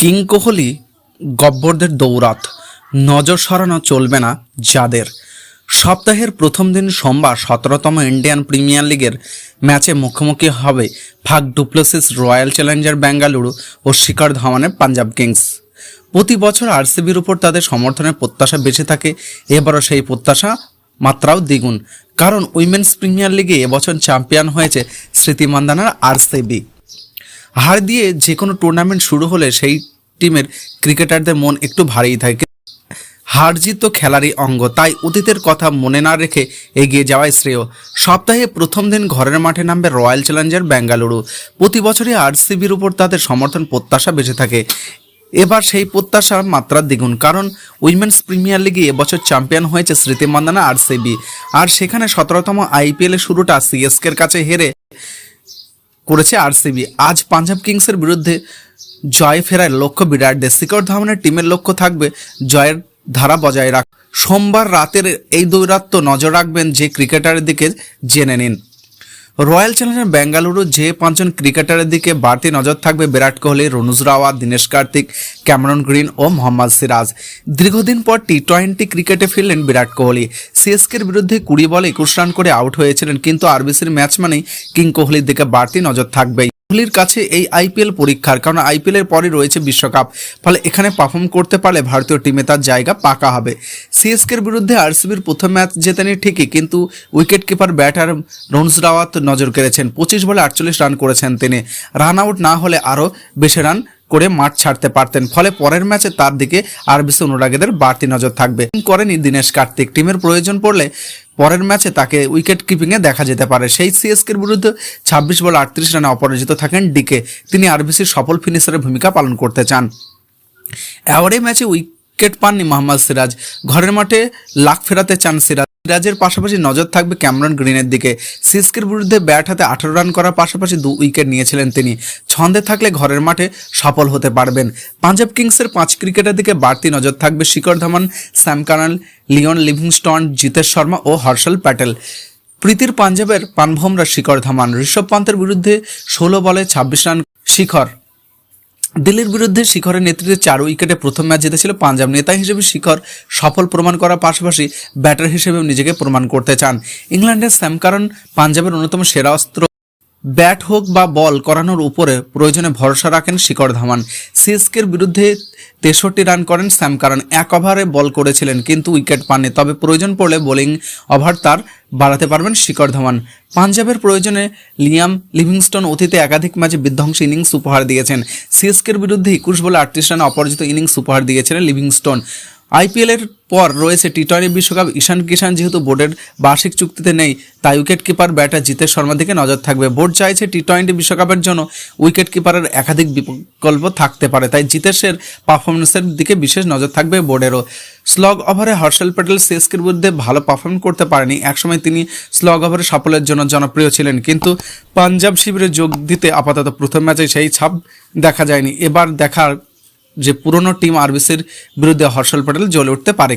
King Kohli গব্বরদের দৌরাত। নজর সরানো চলবে না যাদের। সপ্তাহের প্রথম দিন সোমবার সতেরোতম ইন্ডিয়ান প্রিমিয়ার লিগের ম্যাচে মুখোমুখি হবে Faf du Plessis royal challenger Bengaluru ও শিখর ধাওয়ানের পাঞ্জাব কিংস। প্রতি বছর আরসিবির উপর তাদের সমর্থনের প্রত্যাশা বেঁচে থাকে, এবারও সেই প্রত্যাশা মাত্রাও দ্বিগুণ। কারণ উইমেন্স প্রিমিয়ার লিগে এবছর চ্যাম্পিয়ন হয়েছে স্মৃতি মান্দানার আরসিবি। হার দিয়ে যে কোনো টুর্নামেন্ট শুরু হলে সেই টিমের ক্রিকেটারদের মন একটু ভারী থাকে। হার জিত তো খেলারই অঙ্গ, তাই অতীতের কথা মনে না রেখে এগিয়ে যাওয়াই শ্রেয়। সপ্তাহে প্রথম দিন ঘরের মাঠে নামবে রয়্যাল চ্যালেঞ্জার বেঙ্গালুরু প্রতি বছরই আরসিবির উপর তাদের সমর্থন প্রত্যাশা বেঁচে থাকে। এবার সেই প্রত্যাশা মাত্রা দ্বিগুণ, কারণ উইমেন্স প্রিমিয়ার লিগে এবছর চ্যাম্পিয়ন হয়েছে স্মৃতি মান্দানা আরসিবি আর সেখানে সতেরোতম আইপিএলের শুরুটা সিএসকের কাছে হেরে করেছে আরসিবি। আজ পাঞ্জাব কিংসের বিরুদ্ধে জয় ফেরার লক্ষ্য বিরাটদের শিখর ধাওয়ানের টিমের লক্ষ্য থাকবে জয়ের ধারা বজায় রাখ সোমবার রাতের এই দৌরাত্ম নজর রাখবেন যে ক্রিকেটারের দিকে জেনে নিন। রয়্যাল চ্যালেঞ্জার বেঙ্গালুরু যে পাঁচজন ক্রিকেটারের দিকে বাড়তি নজর থাকবে বিরাট কোহলি, রনুজ রাওয়া দীনেশ কার্তিক, ক্যামেরন গ্রিন ও মোহাম্মদ সিরাজ। দীর্ঘদিন পর টি টোয়েন্টি ক্রিকেটে ফিরলেন বিরাট কোহলি। সিএসকের বিরুদ্ধে কুড়ি বলে একুশ রান করে আউট হয়েছিলেন, কিন্তু আরবিসির ম্যাচ মানেই কিং কোহলির দিকে বাড়তি নজর থাকবেই। কোহলির কাছে এই আইপিএল পরীক্ষার, কারণ আইপিএল এর পরে রয়েছে বিশ্বকাপ। ফলে এখানে পারফর্ম করতে পারলে ভারতীয় টিমে তার জায়গা পাকা হবে। সিএসকের বিরুদ্ধে আরসিবির প্রথম ম্যাচ জেতেনি ঠিকই, কিন্তু wicket keeper batter Anuj Rawat নজর কেড়েছেন। পঁচিশ বলে আটচল্লিশ রান করেছেন তিনি। রান আউট না হলে আরও বেশি রান করে মাঠ ছাড়তে পারতেন। ফলে পরের ম্যাচে তার দিকে আরবিসি অনুরাগীদের বাড়তি নজর থাকবে। করেনি দীনেশ কার্তিক। টিমের প্রয়োজন পড়লে পরের ম্যাচে তাকে উইকেট কিপিংয়ে দেখা যেতে পারে। সেই সিএসকের বিরুদ্ধে ছাব্বিশ বল আটত্রিশ রানে অপরাজিত থাকেন ডিকে। তিনি আরবিসির সফল ফিনিশারের ভূমিকা পালন করতে চান। অ্যাওয়ার্ডে ম্যাচে উইকেট পাননি মোহাম্মদ সিরাজ। ঘরের মাঠে লাখ ফেরাতে চান সিরাজ। সিরাজের পাশাপাশি নজর থাকবে ক্যামরন গ্রিনের দিকে। সিএসকের বিরুদ্ধে ব্যাট হাতে আঠারো রান করার পাশাপাশি দু উইকেট নিয়েছিলেন তিনি। ছন্দে থাকলে ঘরের মাঠে সফল হতে পারবেন। পাঞ্জাব কিংসের পাঁচ ক্রিকেটের দিকে বাড়তি নজর থাকবে শিখর ধামান স্যাম কানাল, লিওন লিভিংস্টন, জিতেশ শর্মা ও হর্ষল প্যাটেল। প্রীতির পাঞ্জাবের পানভোমরা শিখর ধামান ঋষভ পান্তের বিরুদ্ধে ষোলো বলে ছাব্বিশ রান শিখর। দিল্লির বিরুদ্ধে শিখরের নেতৃত্বে চার উইকেটে প্রথম ম্যাচ জিতেছিল পাঞ্জাব। নেতা হিসেবে শিখর সফল প্রমাণ করার পাশাপাশি ব্যাটার হিসেবেও নিজেকে প্রমাণ করতে চান। ইংল্যান্ডের স্যাম কারণ পাঞ্জাবের অন্যতম সেরা অস্ত্র। ব্যাট, হোক বা বল করানোর উপরে প্রয়োজনে ভরসা রাখেন শিখর ধাওয়ান। সিএসকের বিরুদ্ধে তেষট্টি রান করেন স্যাম কারণ এক ওভারে বল করেছিলেন, কিন্তু উইকেট পাননি। তবে প্রয়োজন পড়লে বোলিং ওভার তার বাড়াতে পারবেন শিখর ধাওয়ান। পাঞ্জাবের প্রয়োজনে লিয়াম লিভিংস্টন অতীতে একাধিক ম্যাচে বিধ্বংসী ইনিংস উপহার দিয়েছেন। সিএসকের বিরুদ্ধে একুশ বলে আটত্রিশ রানে অপরাজিত ইনিংস উপহার দিয়েছিলেন লিভিংস্টন। আইপিএল এর পর রয়েছে টি টোয়েন্টি বিশ্বকাপ। ঈশান কিষান যেহেতু বোর্ডের বার্ষিক চুক্তিতে নেই, তাই উইকেট কিপার, ব্যাটার জিতেশ শর্মার দিকে নজর থাকবে। বোর্ড চাইছে টি টোয়েন্টি বিশ্বকাপের জন্য উইকেট কিপারের একাধিক বিকল্প থাকতে পারে, তাই জিতেশের পারফরমেন্সের দিকে বিশেষ নজর থাকবে বোর্ডেরও। স্লগ ওভারে হর্ষল প্যাটেল সিএসকের বিরুদ্ধে ভালো পারফর্ম করতে পারেনি। একসময় তিনি স্লগ ওভারে সাফল্যের জন্য জনপ্রিয় ছিলেন, কিন্তু পাঞ্জাব শিবিরে যোগ দিতে আপাতত প্রথম ম্যাচে সেই ছাপ দেখা যায়নি। এবার দেখার যে পুরনো টিম আরবিসির বিরুদ্ধে হর্ষল প্যাটেল জ্বলে উঠতে পারে